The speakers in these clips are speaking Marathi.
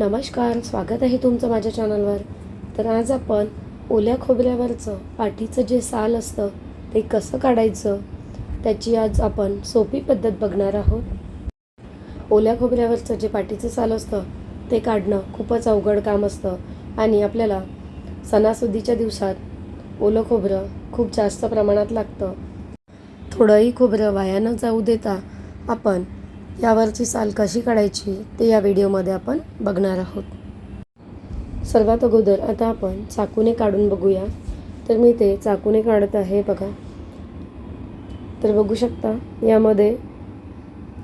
नमस्कार स्वागत आहे तुमचं माझ्या चॅनलवर तर आज आपण ओल्या खोबऱ्यावरचं पाठीचं जे साल असतं ते कसं काढायचं त्याची आज आपण सोपी पद्धत बघणार आहोत. ओल्या खोबऱ्यावरचं जे पाठीचं साल असतं ते काढणं खूपच अवघड काम असतं आणि आपल्याला सणासुदीच्या दिवसात ओलं खोबरं खूप जास्त प्रमाणात लागतं. थोडंही खोबरं वाया न जाऊ देता आपण यावरची साल कशी काढायची ते या व्हिडिओमध्ये आपण बघणार आहोत. सर्वात अगोदर आता आपण चाकूने काढून बघूया. तर मी ते चाकूने काढत आहे बघा. तर बघू शकता यामध्ये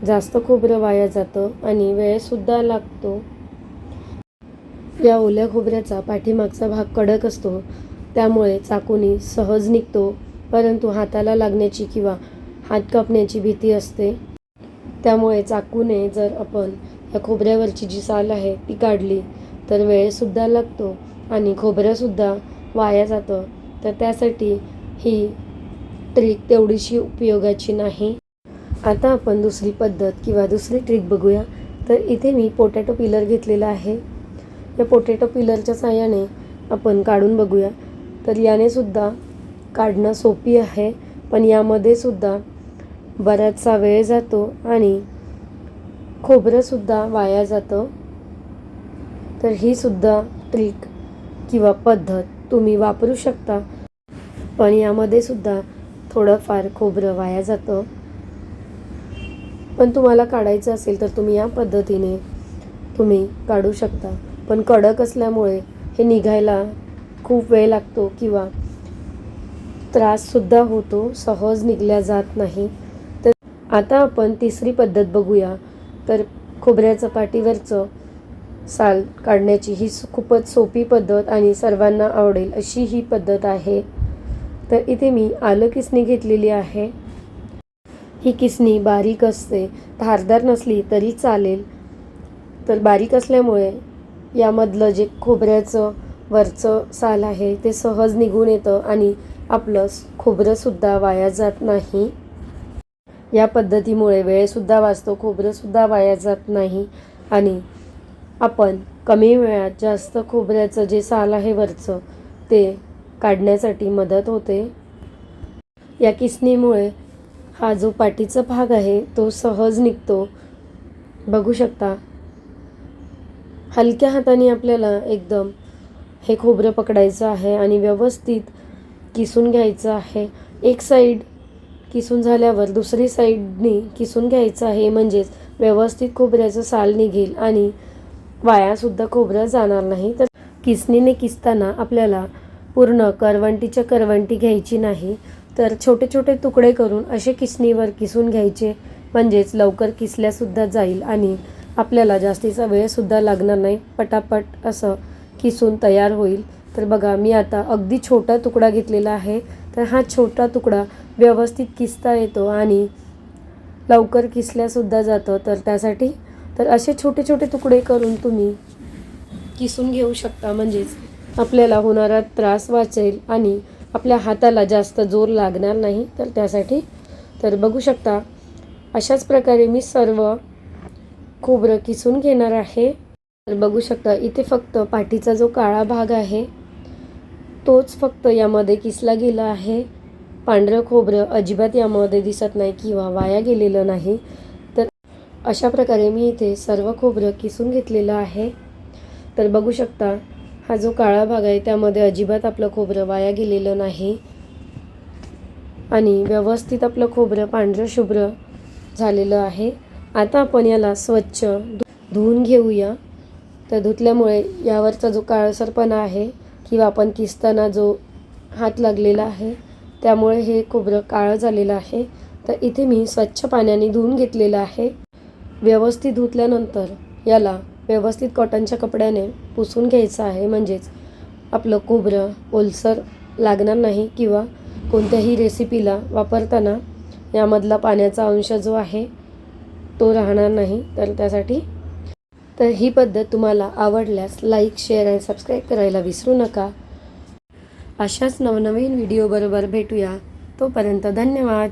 जास्त खोबरं वाया जातं आणि वेळसुद्धा लागतो. या ओल्या खोबऱ्याचा पाठीमागचा भाग कडक असतो. त्यामुळे चाकूनी सहज निघतो परंतु हाताला लागण्याची किंवा हात कापण्याची भीती असते. त्यामुळे चाकूने जर आपण या खोबऱ्यावरची जी साल आहे ती काढली तर वेळसुद्धा लागतो आणि खोबरंसुद्धा वाया जातं. तर त्यासाठी ही ट्रिक तेवढीशी उपयोगाची नाही. आता आपण दुसरी पद्धत किंवा दुसरी ट्रिक बघूया. तर इथे मी पोटॅटो पिलर घेतलेला आहे. या पोटॅटो पिलरच्या साह्याने आपण काढून बघूया. तर याने सुद्धा काढणं सोपी आहे पण यामध्ये सुद्धा बराचसा वेळ जातो आणि खोबरंसुद्धा वाया जातं. तर ही सुद्धा ट्रिक किंवा पद्धत तुम्ही वापरू शकता. पण यामध्ये सुद्धा थोडंफार खोबरं वाया जातं. पण तुम्हाला काढायचं असेल तर तुम्ही या पद्धतीने तुम्ही काढू शकता. पण कडक असल्यामुळे हे निघायला खूप वेळ लागतो किंवा त्राससुद्धा होतो. सहज निघल्या जात नाही. आता आपण तिसरी पद्धत बघूया. तर खोबऱ्याचं पाठीवरचं साल काढण्याची ही स- खूपच सोपी पद्धत आणि सर्वांना आवडेल अशी ही पद्धत आहे. तर इथे मी आलं किसणी घेतलेली आहे. ही किसणी बारीक असते. धारदार नसली तरी चालेल. तर बारीक असल्यामुळे यामधलं जे खोबऱ्याचं वरचं साल आहे ते सहज निघून येतं आणि आपलं खोबरंसुद्धा वाया जात नाही. या पद्धतीमुळे वेळसुद्धा वाचतो खोबरंसुद्धा वाया जात नाही आणि आपण कमी वेळात जास्त खोबऱ्याचं जे साल आहे वरचं ते काढण्यासाठी मदत होते. या किसनीमुळे हा जो पाठीचा भाग आहे तो सहज निघतो. बघू शकता हलक्या हाताने आपल्याला एकदम हे खोबरं पकडायचं आहे आणि व्यवस्थित किसून घ्यायचं आहे. एक साईड किसून झाल्यावर दुसरी साईडनी किसून घ्यायचं आहे म्हणजेच व्यवस्थित खोबऱ्याचं साल निघेल आणि वायासुद्धा खोबरं जाणार नाही. तर किसणीने किसताना आपल्याला पूर्ण करवंटीच्या करवंटी घ्यायची नाही. तर छोटे छोटे तुकडे करून असे किसणीवर किसून घ्यायचे म्हणजेच लवकर किसल्यासुद्धा जाईल आणि आपल्याला जास्तीचा वेळसुद्धा लागणार नाही. पटापट असं किसून तयार होईल. तर बघा मी आता अगदी छोटा तुकडा घेतलेला आहे. तर हा छोटा तुकडा व्यवस्थित किसता येतो आणि लवकर किसल्यासुद्धा जातं. तर त्यासाठी तर असे छोटे छोटे तुकडे करून तुम्ही किसून घेऊ शकता. म्हणजेच आपल्याला होणारा त्रास वाचेल आणि आपल्या हाताला जास्त जोर लागणार नाही. तर त्यासाठी तर बघू शकता अशाच प्रकारे मी सर्व खोबरं किसून घेणार आहे. तर बघू शकता इथे फक्त पाठीचा जो काळा भाग आहे तोच फक्त यामध्ये किसला गेला आहे. पांढरं खोबरं अजिबात यामध्ये दिसत नाही किंवा वाया गेलेलं नाही. तर अशा प्रकारे मी इथे सर्व खोबरं किसून घेतलेलं आहे. तर बघू शकता हा जो काळा भाग आहे त्यामध्ये अजिबात आपलं खोबरं वाया गेलेलं नाही. आणि व्यवस्थित आपलं खोबरं पांढरं शुभ्र झालेलं आहे. आता आपण याला स्वच्छ धु धुवून घेऊया. तर धुतल्यामुळे यावरचा जो काळसरपणा आहे किंवा आपण किसताना जो हात लागलेला आहे त्यामुळे हे खोबरं काळं झालेलं आहे. तर इथे मी स्वच्छ पाण्याने धुवून घेतलेलं आहे. व्यवस्थित धुतल्यानंतर याला व्यवस्थित कॉटनच्या कपड्याने पुसून घ्यायचं आहे. म्हणजेच आपलं खोबरं ओलसर लागणार नाही किंवा कोणत्याही रेसिपीला वापरताना यामधला पाण्याचा अंश जो आहे तो राहणार नाही. तर त्यासाठी तर ही पद्धत तुम्हाला आवडल्यास लाईक शेअर आणि सबस्क्राईब करायला विसरू नका. अशाच नवनवीन व्हिडिओबरोबर भेटूया. तोपर्यंत धन्यवाद.